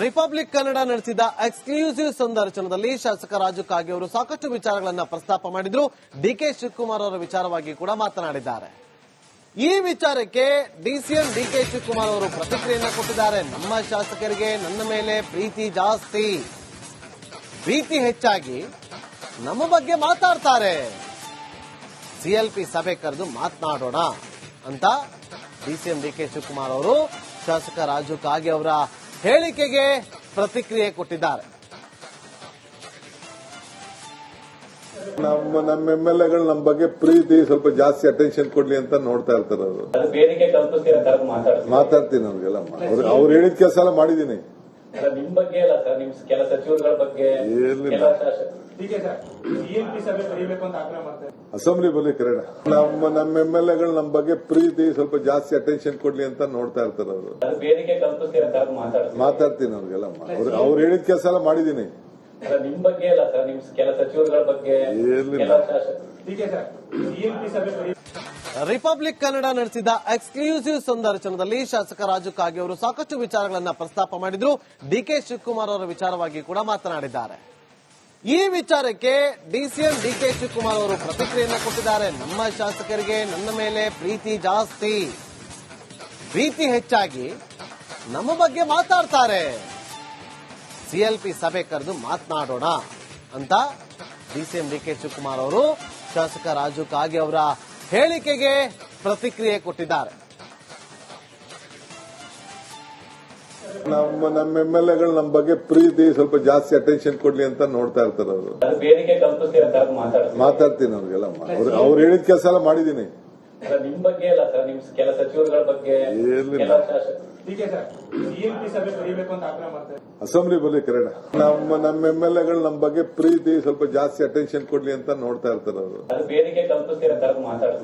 Republic Kannada ನಡೆಸಿದ exclusive ಸಂದರ್ಶನದಲ್ಲಿ ಶಾಸಕ ರಾಜು ಕಾಗೆ ಅವರು ಸಾಕಷ್ಟು ವಿಚಾರಗಳನ್ನು ಪ್ರಸ್ತಾಪ ಮಾಡಿದ್ರು. ಡಿಕೆ ಶಿವಕುಮಾರ್ ಅವರ ವಿಚಾರವಾಗಿ ಕೂಡ ಮಾತನಾಡಿದ್ದಾರೆ. ಈ ವಿಚಾರಕ್ಕೆ ಡಿಸಿಎಂ ಡಿಕೆ ಶಿವಕುಮಾರ್ ಅವರು ಪ್ರತಿಕ್ರಿಯೆಯನ್ನು ಕೊಟ್ಟಿದ್ದಾರೆ. ನಮ್ಮ ಶಾಸಕರಿಗೆ ನನ್ನ ಮೇಲೆ ಪ್ರೀತಿ ಜಾಸ್ತಿ. ಪ್ರೀತಿ ಹೆಚ್ಚಾಗಿ ನಮ್ಮ ಬಗ್ಗೆ ಮಾತಾಡ್ತಾರೆ. ಸಿಎಲ್ಪಿ ಸಭೆ ಕರೆದು ಮಾತನಾಡೋಣ ಅಂತ ಡಿಸಿಎಂ ಡಿಕೆ ಶಿವಕುಮಾರ್ ಅವರು, ಶಾಸಕ ರಾಜು ಕಾಗೆ ಅವರ ಹೇಳಿಕೆಗೆ ಪ್ರತಿಕ್ರಿಯೆ ಕೊಟ್ಟಿದ್ದಾರೆ. ನಮ್ಮ ನಮ್ಮ ಎಂ ಎಲ್ ಎಗಳು ನಮ್ಮ ಬಗ್ಗೆ ಪ್ರೀತಿ ಸ್ವಲ್ಪ ಜಾಸ್ತಿ ಅಟೆನ್ಷನ್ ಕೊಡ್ಲಿ ಅಂತ ನೋಡ್ತಾ ಇರ್ತಾರೆ ಅವರು. ಮಾತಾಡ್ತೀನಿ ಅವ್ರಿಗೆಲ್ಲ. ಅವ್ರು ಹೇಳಿದ ಕೆಲಸ ಎಲ್ಲ ಮಾಡಿದೀನಿ ಅಲ್ಲ, ನಿಮ್ ಬಗ್ಗೆ ಅಲ್ಲ ಸರ್ ನಿಮ್ ಕೆಲ ಸಚಿವರುಗಳ ಬಗ್ಗೆ ಅಸೆಂಬ್ಲಿ ಬಲ್ಲಿ ಕರೆಡ ನಮ್ಮ ನಮ್ಮ ಎಂ ಎಲ್ ಎಗಳು ನಮ್ಮ ಬಗ್ಗೆ ಪ್ರೀತಿ ಸ್ವಲ್ಪ ಜಾಸ್ತಿ ಅಟೆನ್ಷನ್ ಕೊಡ್ಲಿ ಅಂತ ನೋಡ್ತಾ ಇರ್ತಾರೆ ಅವರು. ಮಾತಾಡ್ತೀನಿ. ಅವ್ರಿಗೆಲ್ಲ. ಅವ್ರು ಹೇಳಿದ ಕೆಲಸ ಎಲ್ಲ ಮಾಡಿದೀನಿ ನಿಮ್ ಬಗ್ಗೆ ಅಲ್ಲ ಸರ್ ನಿಮ್ ಕೆಲ ಸಚಿವರುಗಳ ಬಗ್ಗೆ ರಿಪಬ್ಲಿಕ್ ಕನ್ನಡ ನಡೆಸಿದ ಎಕ್ಸ್ಕ್ಲೂಸಿವ್ ಸಂದರ್ಶನದಲ್ಲಿ ಶಾಸಕ ರಾಜು ಕಾಗೆ ಅವರು ಸಾಕಷ್ಟು ವಿಚಾರಗಳನ್ನ ಪ್ರಸ್ತಾಪ ಮಾಡಿದ್ರು. ಡಿಕೆ ಶಿವಕುಮಾರ್ ಅವರ ವಿಚಾರವಾಗಿ ಕೂಡ ಮಾತನಾಡಿದ್ದಾರೆ. ಈ ವಿಚಾರಕ್ಕೆ ಡಿಸಿಎಂ ಡಿಕೆ ಶಿವಕುಮಾರ್ ಅವರು ಪ್ರತಿಕ್ರಿಯೆಯನ್ನು ಕೊಟ್ಟಿದ್ದಾರೆ. ನಮ್ಮ ಶಾಸಕರಿಗೆ ನನ್ನ ಮೇಲೆ ಪ್ರೀತಿ ಜಾಸ್ತಿ. ಪ್ರೀತಿ ಹೆಚ್ಚಾಗಿ ನಮ್ಮ ಬಗ್ಗೆ ಮಾತಾಡ್ತಾರೆ. ಸಿಎಲ್ಪಿ ಸಭೆ ಕರೆದು ಮಾತನಾಡೋಣ ಅಂತ ಡಿಸಿಎಂ ಡಿಕೆ ಶಿವಕುಮಾರ್ ಅವರು, ಶಾಸಕ ರಾಜು ಕಾಗೆ ಅವರ ಹೇಳಿಕೆಗೆ ಪ್ರತಿಕ್ರಿಯೆ ಕೊಟ್ಟಿದ್ದಾರೆ. ನಮ್ಮ ನಮ್ಮ ಎಂ ಎಲ್ ಎಗಳು ನಮ್ಮ ಬಗ್ಗೆ ಪ್ರೀತಿ ಸ್ವಲ್ಪ ಜಾಸ್ತಿ ಅಟೆನ್ಷನ್ ಕೊಡ್ಲಿ ಅಂತ ನೋಡ್ತಾ ಇರ್ತಾರೆ ಅವರು. ಮಾತಾಡ್ತೀನಿ ಅವ್ರಿಗೆಲ್ಲ. ಅವ್ರು ಅವ್ರು ಹೇಳಿದ ಕೆಲಸ ಎಲ್ಲ ಮಾಡಿದ್ದೀನಿ. ಸರ್ ನಿಮ್ ಬಗ್ಗೆ ಅಸೆಂಬ್ಲಿ ಬಲ್ಲಿ ಕಿರಣ. ನಮ್ಮ ನಮ್ಮ ಎಂ ಎಲ್ ಎಗಳು ನಮ್ಮ ಬಗ್ಗೆ ಪ್ರೀತಿ ಸ್ವಲ್ಪ ಜಾಸ್ತಿ ಅಟೆನ್ಷನ್ ಕೊಡ್ಲಿ ಅಂತ ನೋಡ್ತಾ ಇರ್ತಾರೆ ಅವರು.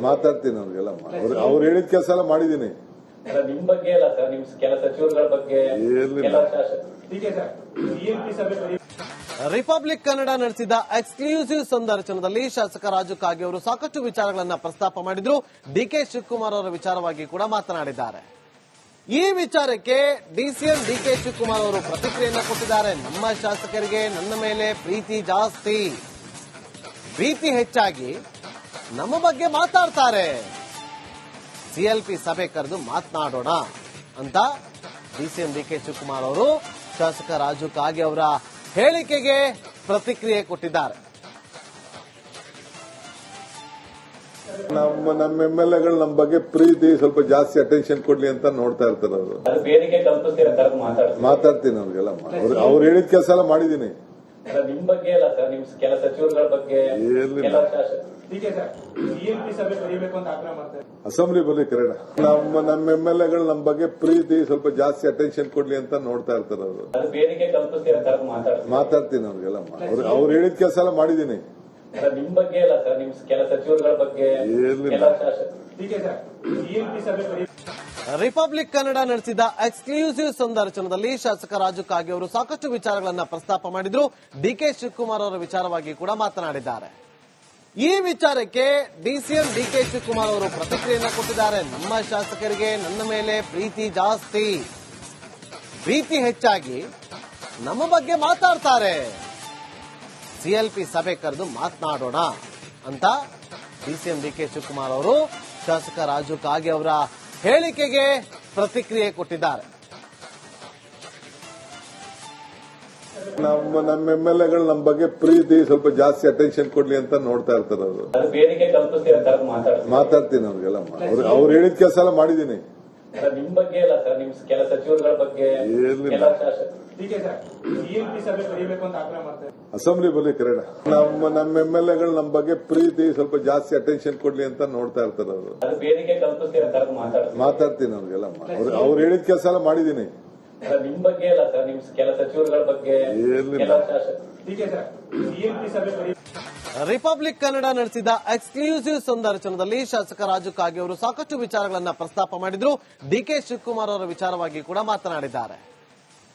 ಮಾತಾಡ್ತೀನಿ. ಅವ್ರಿಗೆಲ್ಲ. ಅವ್ರು ಅವ್ರು ಹೇಳಿದ ಕೆಲಸ ಎಲ್ಲ ಮಾಡಿದೀನಿ ಅಲ್ಲ, ನಿಮ್ ಬಗ್ಗೆ ಅಲ್ಲ ಸರ್ ನಿಮ್ ಕೆಲ ಸಚಿವರುಗಳ ಬಗ್ಗೆ ರಿಪಬ್ಲಿಕ್ ಕನ್ನಡ ನಡೆಸಿದ ಎಕ್ಸ್ಕ್ಲೂಸಿವ್ ಸಂದರ್ಶನದಲ್ಲಿ ಶಾಸಕ ರಾಜು ಕಾಗೆ ಅವರು ಸಾಕಷ್ಟು ವಿಚಾರಗಳನ್ನ ಪ್ರಸ್ತಾಪ ಮಾಡಿದ್ರು. ಡಿಕೆ ಶಿವಕುಮಾರ್ ಅವರ ವಿಚಾರವಾಗಿ ಕೂಡ ಮಾತನಾಡಿದ್ದಾರೆ. ಈ ವಿಚಾರಕ್ಕೆ ಡಿಸಿಎಂ ಡಿಕೆ ಶಿವಕುಮಾರ್ ಅವರು ಪ್ರತಿಕ್ರಿಯೆಯನ್ನು ಕೊಟ್ಟಿದ್ದಾರೆ. ನಮ್ಮ ಶಾಸಕರಿಗೆ ನನ್ನ ಮೇಲೆ ಪ್ರೀತಿ ಜಾಸ್ತಿ. ಪ್ರೀತಿ ಹೆಚ್ಚಾಗಿ ನಮ್ಮ ಬಗ್ಗೆ ಮಾತಾಡ್ತಾರೆ. ಸಿಎಲ್ಪಿ ಸಭೆ ಕರೆದು ಮಾತನಾಡೋಣ ಅಂತ ಡಿಸಿಎಂ ಡಿಕೆ ಶಿವಕುಮಾರ್ ಅವರು ಶಾಸಕ ರಾಜು ಕಾಗೆ ಅವರ ಹೇಳಿಕೆಗೆ ಪ್ರತಿಕ್ರಿಯೆ ಕೊಟ್ಟಿದ್ದಾರೆ. ನಮ್ಮ ನಮ್ಮ ಎಂ ಎಲ್ ಎಗಳು ನಮ್ಮ ಬಗ್ಗೆ ಪ್ರೀತಿ ಸ್ವಲ್ಪ ಜಾಸ್ತಿ ಅಟೆನ್ಷನ್ ಕೊಡ್ಲಿ ಅಂತ ನೋಡ್ತಾ ಇರ್ತಾರೆ ಅವರು. ಮಾತಾಡ್ತೀನಿ. ಅವ್ರಿಗೆಲ್ಲ. ಅವ್ರು ಅವ್ರು ಹೇಳಿದ ಕೆಲಸ ಎಲ್ಲ ಮಾಡಿದೀನಿ ನಿಮ್ ಬಗ್ಗೆ ಅಲ್ಲ ಸರ್ ನಿಮ್ ಕೆಲ ಸಚಿವರುಗಳ ಬಗ್ಗೆ ಅಸೆಂಬ್ಲಿ ಬಲ್ಲಿ ಕರೆಡ ನಮ್ಮ ನಮ್ಮ ಎಂ ಎಲ್ ಎಗಳು ನಮ್ಮ ಬಗ್ಗೆ ಪ್ರೀತಿ ಸ್ವಲ್ಪ ಜಾಸ್ತಿ ಅಟೆನ್ಷನ್ ಕೊಡ್ಲಿ ಅಂತ ನೋಡ್ತಾ ಇರ್ತಾರೆ ಅವರು. ಮಾತಾಡ್ತೀನಿ. ಅವ್ರಿಗೆಲ್ಲ. ಅವ್ರು ಅವ್ರು ಹೇಳಿದ ಕೆಲಸ ಎಲ್ಲ ಮಾಡಿದೀನಿ ನಿಮ್ ಬಗ್ಗೆ ಅಲ್ಲ ಸರ್ ನಿಮ್ ಕೆಲ ಸಚಿವರುಗಳ ಬಗ್ಗೆ ಕೆಲ ಶಾಸಕ ರಿಪಬ್ಲಿಕ್ ಕನ್ನಡ ನಡೆಸಿದ ಎಕ್ಸ್ಕ್ಲೂಸಿವ್ ಸಂದರ್ಶನದಲ್ಲಿ ಶಾಸಕ ರಾಜು ಕಾಗೆ ಅವರು ಸಾಕಷ್ಟು ವಿಚಾರಗಳನ್ನು ಪ್ರಸ್ತಾಪ ಮಾಡಿದ್ರು. ಡಿಕೆ ಶಿವಕುಮಾರ್ ಅವರ ವಿಚಾರವಾಗಿ ಕೂಡ ಮಾತನಾಡಿದ್ದಾರೆ. ಈ ವಿಚಾರಕ್ಕೆ ಡಿಸಿಎಂ ಡಿಕೆ ಶಿವಕುಮಾರ್ ಅವರು ಪ್ರತಿಕ್ರಿಯೆಯನ್ನು ಕೊಟ್ಟಿದ್ದಾರೆ. ನಮ್ಮ ಶಾಸಕರಿಗೆ ನನ್ನ ಮೇಲೆ ಪ್ರೀತಿ ಜಾಸ್ತಿ. ಪ್ರೀತಿ ಹೆಚ್ಚಾಗಿ ನಮ್ಮ ಬಗ್ಗೆ ಮಾತಾಡ್ತಾರೆ. ಸಿಎಲ್ಪಿ ಸಭೆ ಕರೆದು ಮಾತನಾಡೋಣ ಅಂತ ಡಿಸಿಎಂ ಡಿಕೆ ಶಿವಕುಮಾರ್ ಅವರು ಶಾಸಕ ರಾಜು ಕಾಗೆ ಅವರ ಹೇಳಿಕೆಗೆ ಪ್ರತಿಕ್ರಿಯೆ ಕೊಟ್ಟಿದ್ದಾರೆ. ನಮ್ಮ ನಮ್ಮ ಎಂ ಎಲ್ ಎಗಳು ನಮ್ಮ ಬಗ್ಗೆ ಪ್ರೀತಿ ಸ್ವಲ್ಪ ಜಾಸ್ತಿ ಅಟೆನ್ಷನ್ ಕೊಡ್ಲಿ ಅಂತ ನೋಡ್ತಾ ಇರ್ತಾರೆ ಅವರು. ಮಾತಾಡ್ತೀನಿ ಅವ್ರಿಗೆಲ್ಲ. ಅವ್ರು ಅವ್ರು ಹೇಳಿದ ಕೆಲಸ ಎಲ್ಲ ಮಾಡಿದ್ದೀನಿ. ಅಲ್ಲ, ನಿಮ್ ಬಗ್ಗೆ ಇಲ್ಲ ಸರ್ ನಿಮ್ ಕೆಲ ಸಚಿವರುಗಳ ಬಗ್ಗೆ ಅಸೆಂಬ್ಲಿ ಬಲ್ಲಿ ಕರೆಡ ನಮ್ಮ ನಮ್ಮ ಎಂ ಎಲ್ ಎಗಳು ನಮ್ಮ ಬಗ್ಗೆ ಪ್ರೀತಿ ಸ್ವಲ್ಪ ಜಾಸ್ತಿ ಅಟೆನ್ಷನ್ ಕೊಡ್ಲಿ ಅಂತ ನೋಡ್ತಾ ಇರ್ತಾರೆ ಅವರು. ಮಾತಾಡ್ತೀನಿ. ಅವ್ರಿಗೆಲ್ಲ. ಅವ್ರು ಹೇಳಿದ ಕೆಲಸ ಎಲ್ಲ ಮಾಡಿದೀನಿ ಅಲ್ಲ, ನಿಮ್ ಬಗ್ಗೆ ಅಲ್ಲ ಸರ್ ನಿಮ್ ಕೆಲ ಸಚಿವರುಗಳ ಬಗ್ಗೆ ರಿಪಬ್ಲಿಕ್ ಕನ್ನಡ ನಡೆಸಿದ ಎಕ್ಸ್ಕ್ಲೂಸಿವ್ ಸಂದರ್ಶನದಲ್ಲಿ ಶಾಸಕ ರಾಜು ಕಾಗೆ ಅವರು ಸಾಕಷ್ಟು ವಿಚಾರಗಳನ್ನ ಪ್ರಸ್ತಾಪ ಮಾಡಿದ್ರು. ಡಿಕೆ ಶಿವಕುಮಾರ್ ಅವರ ವಿಚಾರವಾಗಿ ಕೂಡ ಮಾತನಾಡಿದ್ದಾರೆ.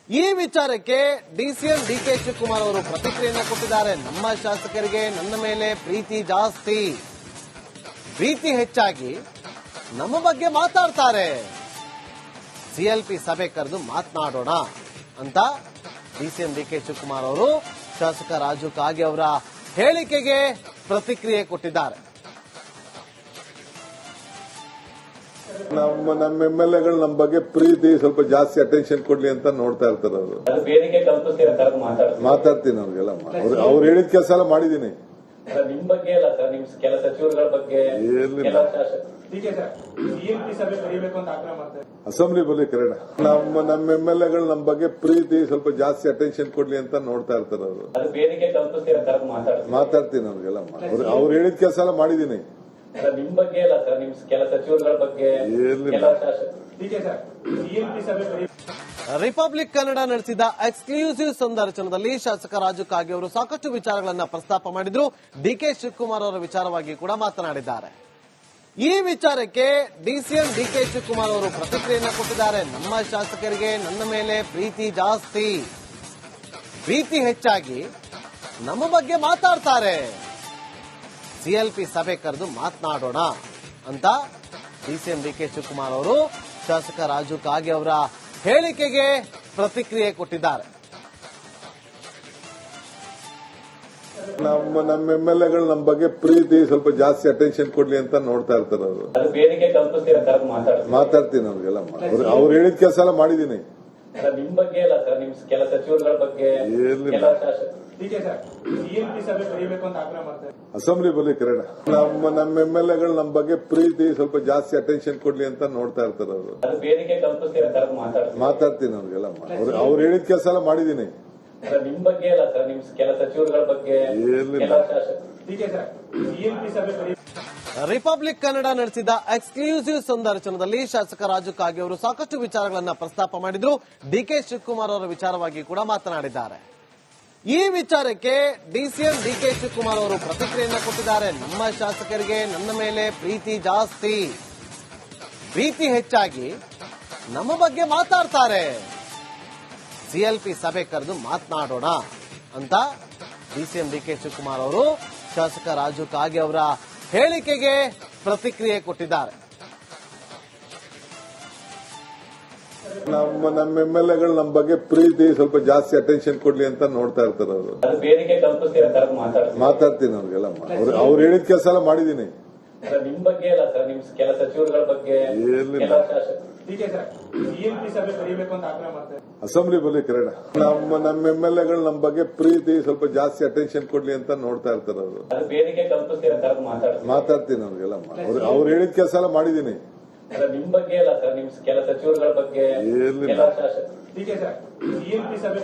ಈ ವಿಚಾರಕ್ಕೆ ಡಿಸಿಎಂ ಡಿಕೆ ಶಿವಕುಮಾರ್ ಅವರು ಪ್ರತಿಕ್ರಿಯೆಯನ್ನ ಕೊಟ್ಟಿದ್ದಾರೆ. ನಮ್ಮ ಶಾಸಕರಿಗೆ ನನ್ನ ಮೇಲೆ ಪ್ರೀತಿ ಜಾಸ್ತಿ. ಪ್ರೀತಿ ಹೆಚ್ಚಾಗಿ ನಮ್ಮ ಬಗ್ಗೆ ಮಾತಾಡ್ತಾರೆ. ಸಿಎಲ್ಪಿ ಸಭೆ ಕರೆದು ಮಾತನಾಡೋಣ ಅಂತ ಡಿಸಿಎಂ ಡಿ ಕೆ ಶಿವಕುಮಾರ್ ಅವರು ಶಾಸಕ ರಾಜು ಕಾಗೆ ಅವರ ಹೇಳಿಕೆಗೆ ಪ್ರತಿಕ್ರಿಯೆ ಕೊಟ್ಟಿದ್ದಾರೆ. ನಮ್ಮ ನಮ್ಮ ಎಂ ಎಲ್ ಎಗಳು ನಮ್ಮ ಬಗ್ಗೆ ಪ್ರೀತಿ ಸ್ವಲ್ಪ ಜಾಸ್ತಿ ಅಟೆನ್ಷನ್ ಕೊಡ್ಲಿ ಅಂತ ನೋಡ್ತಾ ಇರ್ತಾರೆ ಅವರು. ಮಾತಾಡ್ತೀನಿ. ಮಾತಾಡ್ತೀನಿ ಅವ್ರಿಗೆಲ್ಲ. ಅವ್ರು ಅವ್ರು ಹೇಳಿದ ಕೆಲಸ ಎಲ್ಲ ಮಾಡಿದೀನಿ ಅಸೆಂಬ್ಲಿ ಬಲ್ಲಿ ಕರೆಣ ನಮ್ಮ ನಮ್ಮ ಎಂ ಎಲ್ ಎಗಳು ನಮ್ಮ ಬಗ್ಗೆ ಪ್ರೀತಿ ಸ್ವಲ್ಪ ಜಾಸ್ತಿ ಅಟೆನ್ಷನ್ ಕೊಡ್ಲಿ ಅಂತ ನೋಡ್ತಾ ಇರ್ತಾರೆ ಅವರು. ಮಾತಾಡ್ತೀನಿ. ಮಾತಾಡ್ತೀನಿ ಅವ್ರಿಗೆಲ್ಲ. ಅವ್ರು ಹೇಳಿದ ಕೆಲಸ ಎಲ್ಲ ಮಾಡಿದೀನಿ ನಿಮ್ ಬಗ್ಗೆ ಅಲ್ಲ ಸರ್ ನಿಮ್ ಕೆಲ ಸಚಿವರುಗಳ ಬಗ್ಗೆ ಕೆಲ ರಿಪಬ್ಲಿಕ್ ಕನ್ನಡ ನಡೆಸಿದ ಎಕ್ಸ್ಕ್ಲೂಸಿವ್ ಸಂದರ್ಶನದಲ್ಲಿ ಶಾಸಕ ರಾಜು ಕಾಗೆ ಅವರು ಸಾಕಷ್ಟು ವಿಚಾರಗಳನ್ನು ಪ್ರಸ್ತಾಪ ಮಾಡಿದ್ರು. ಡಿಕೆ ಶಿವಕುಮಾರ್ ಅವರ ವಿಚಾರವಾಗಿ ಕೂಡ ಮಾತನಾಡಿದ್ದಾರೆ. ಈ ವಿಚಾರಕ್ಕೆ ಡಿಸಿಎಂ ಡಿಕೆ ಶಿವಕುಮಾರ್ ಅವರು ಪ್ರತಿಕ್ರಿಯೆಯನ್ನು ಕೊಟ್ಟಿದ್ದಾರೆ. ನಮ್ಮ ಶಾಸಕರಿಗೆ ನನ್ನ ಮೇಲೆ ಪ್ರೀತಿ ಜಾಸ್ತಿ. ಪ್ರೀತಿ ಹೆಚ್ಚಾಗಿ ನಮ್ಮ ಬಗ್ಗೆ ಮಾತಾಡ್ತಾರೆ. ಸಿಎಲ್ಪಿ ಸಭೆ ಕರೆದು ಮಾತನಾಡೋಣ ಅಂತ ಡಿಸಿಎಂ ಡಿಕೆ ಶಿವಕುಮಾರ್ ಅವರು ಶಾಸಕ ರಾಜು ಕಾಗೆ ಅವರ ಹೇಳಿಕೆಗೆ ಪ್ರತಿಕ್ರಿಯೆ ಕೊಟ್ಟಿದ್ದಾರೆ. ನಮ್ಮ ನಮ್ಮ ಎಂ ಎಲ್ ಎಗಳು ನಮ್ಮ ಬಗ್ಗೆ ಪ್ರೀತಿ ಸ್ವಲ್ಪ ಜಾಸ್ತಿ ಅಟೆನ್ಷನ್ ಕೊಡ್ಲಿ ಅಂತ ನೋಡ್ತಾ ಇರ್ತಾರೆ ಅವರು. ಮಾತಾಡ್ತೀನಿ ಮಾತಾಡ್ತೀನಿ. ಅವ್ರಿಗೆಲ್ಲ ಅವ್ರು ಹೇಳಿದ ಕೆಲಸ ಎಲ್ಲ ಮಾಡಿದ್ದೀನಿ. ಸರ್ ನಿಮ್ ಬಗ್ಗೆ ಅಲ್ಲ ಸರ್ ನಿಮ್ ಕೆಲ ಸಚಿವರುಗಳ ಬಗ್ಗೆ ಅಸೆಂಬ್ಲಿ ಬಲ್ಲಿ ಕಿರಣ. ನಮ್ಮ ನಮ್ಮ ಎಂ ಎಲ್ ಎಗಳು ನಮ್ಮ ಬಗ್ಗೆ ಪ್ರೀತಿ ಸ್ವಲ್ಪ ಜಾಸ್ತಿ ಅಟೆನ್ಷನ್ ಕೊಡ್ಲಿ ಅಂತ ನೋಡ್ತಾ ಇರ್ತಾರೆ ಅವರು. ಮಾತಾಡ್ತೀನಿ. ಮಾತಾಡ್ತೀನಿ ಅವ್ರಿಗೆಲ್ಲ. ಅವ್ರು ಹೇಳಿದ ಕೆಲಸ ಎಲ್ಲ ಮಾಡಿದೀನಿ ಸರ್ ನಿಮ್ ಬಗ್ಗೆ ಅಲ್ಲ ಸರ್ ನಿಮ್ ಕೆಲ ಸಚಿವರುಗಳ ಬಗ್ಗೆ ಎಲ್ಲಿ ಟೀಕೆ ಸರ್ ಸಿಎಂಪಿ ರಿಪಬ್ಲಿಕ್ ಕನ್ನಡ ನಡೆಸಿದ ಎಕ್ಸ್ಕ್ಲೂಸಿವ್ ಸಂದರ್ಶನದಲ್ಲಿ ಶಾಸಕ ರಾಜು ಕಾಗೆ ಅವರು ಸಾಕಷ್ಟು ವಿಚಾರಗಳನ್ನ ಪ್ರಸ್ತಾಪ ಮಾಡಿದ್ರು. ಡಿಕೆ ಶಿವಕುಮಾರ್ ಅವರ ವಿಚಾರವಾಗಿ ಕೂಡ ಮಾತನಾಡಿದ್ದಾರೆ. ಈ ವಿಚಾರಕ್ಕೆ ಡಿಸಿಎಂ ಡಿ ಕೆ ಶಿವಕುಮಾರ್ ಅವರು ಪ್ರತಿಕ್ರಿಯೆಯನ್ನ ಕೊಟ್ಟಿದ್ದಾರೆ. ನಮ್ಮ ಶಾಸಕರಿಗೆ ನನ್ನ ಮೇಲೆ ಪ್ರೀತಿ ಜಾಸ್ತಿ. ಪ್ರೀತಿ ಹೆಚ್ಚಾಗಿ ನಮ್ಮ ಬಗ್ಗೆ ಮಾತಾಡ್ತಾರೆ. ಸಿಎಲ್ಪಿ ಸಭೆ ಕರೆದು ಮಾತನಾಡೋಣ ಅಂತ ಡಿಸಿಎಂ ಡಿ ಕೆ ಶಿವಕುಮಾರ್ ಅವರು ಶಾಸಕ ರಾಜು ಕಾಗೆ ಅವರ ಹೇಳಿಕೆಗೆ ಪ್ರತಿಕ್ರಿಯೆ ಕೊಟ್ಟಿದ್ದಾರೆ. ನಮ್ಮ ನಮ್ಮ ಎಂ ಎಲ್ ಎಗಳು ನಮ್ಮ ಬಗ್ಗೆ ಪ್ರೀತಿ ಸ್ವಲ್ಪ ಜಾಸ್ತಿ ಅಟೆನ್ಷನ್ ಕೊಡ್ಲಿ ಅಂತ ನೋಡ್ತಾ ಇರ್ತಾರೆ ಅವರು. ಮಾತಾಡ್ತೀನಿ. ಮಾತಾಡ್ತೀನಿ ಅವ್ರಿಗೆಲ್ಲ ಅವ್ರು ಅವ್ರು ಹೇಳಿದ ಕೆಲಸ ಎಲ್ಲ ಮಾಡಿದೀನಿ ಸರ್ ನಿಮ್ ಬಗ್ಗೆ ಅಲ್ಲ ಸರ್ ನಿಮ್ ಕೆಲ ಸಚಿವರುಗಳ ಬಗ್ಗೆ ಅಸೆಂಬ್ಲಿ ಬಲ್ಲಿ ಕರೆಡ ನಮ್ಮ ನಮ್ಮ ಎಂ ಎಲ್ ಎಗಳು ನಮ್ಮ ಬಗ್ಗೆ ಪ್ರೀತಿ ಸ್ವಲ್ಪ ಜಾಸ್ತಿ ಅಟೆನ್ಷನ್ ಕೊಡ್ಲಿ ಅಂತ ನೋಡ್ತಾ ಇರ್ತಾರೆ ಅವರು. ಮಾತಾಡ್ತೀನಿ. ಮಾತಾಡ್ತೀನಿ ಅವ್ರಿಗೆಲ್ಲ ಅವ್ರು ಅವ್ರು ಹೇಳಿದ ಕೆಲಸ ಎಲ್ಲ ಮಾಡಿದೀನಿ ಸರ್ ನಿಮ್ ಬಗ್ಗೆ ಅಲ್ಲ ಸರ್ ನಿಮ್ ಕೆಲ ಸಚಿವರುಗಳ ಬಗ್ಗೆ ಶಾಸಕ ಟೀಕೆ ಸರ್ ಸಿಎಂಪಿ ಸಭೆ